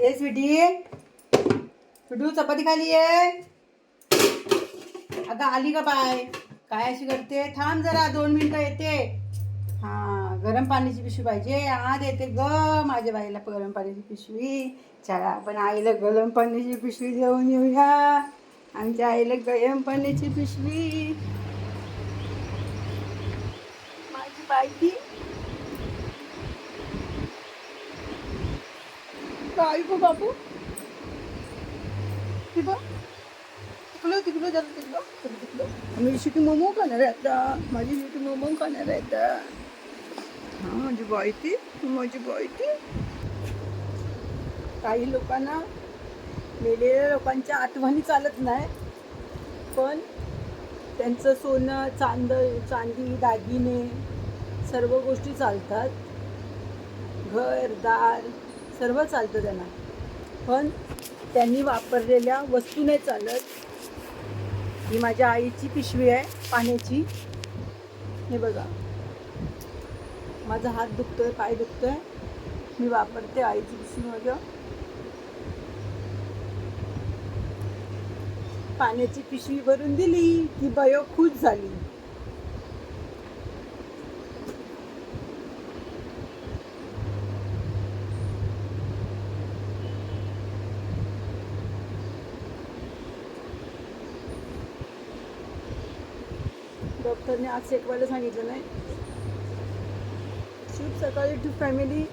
ये स्वीटी। स्वीटू चपाती खाली ये। आता आली का बाय? काय अशी करते? थांब जरा दोन मिनटं येते. हा गरम पाण्याची पिशवी पाहिजे. आज येते ग माझ्या बाईला गरम पाण्याची पिशवी. चला आपण आईला गरम पाण्याची पिशवी देऊन येऊया. आमच्या आईला गरम पाण्याची पिशवी. माझी बाई काय गो बाबू. तिकडं तिकडं तिकडं. जरा तिकलो तिकडं. मी शिटी मोमो खाणार आहे आता. माझी शिटी मोमो खाणार आहे आता. हा माझी बाई ती माझी बाई ती. काही लोकांना मेलेल्या लोकांच्या आठवणी चालत नाही. पण त्यांचं सोनं चांद चांदी दागिने सर्व गोष्टी चालतात. घर दार सर्व चालतं त्यांना. पण त्यांनी वापरलेल्या वस्तू नाही चालत ही माझ्या आईची पिशवी आहे पाण्याची. हे बघा. माझा हात दुखतो आहे पाय दुखतोय. मी वापरते आईची पिशवी माझ्या. पाण्याची पिशवी भरून दिली की बयो खुश झाली. डॉक्टरने आज चेकवायला सांगितलं नाही. शुभ सकाळी टू फॅमिली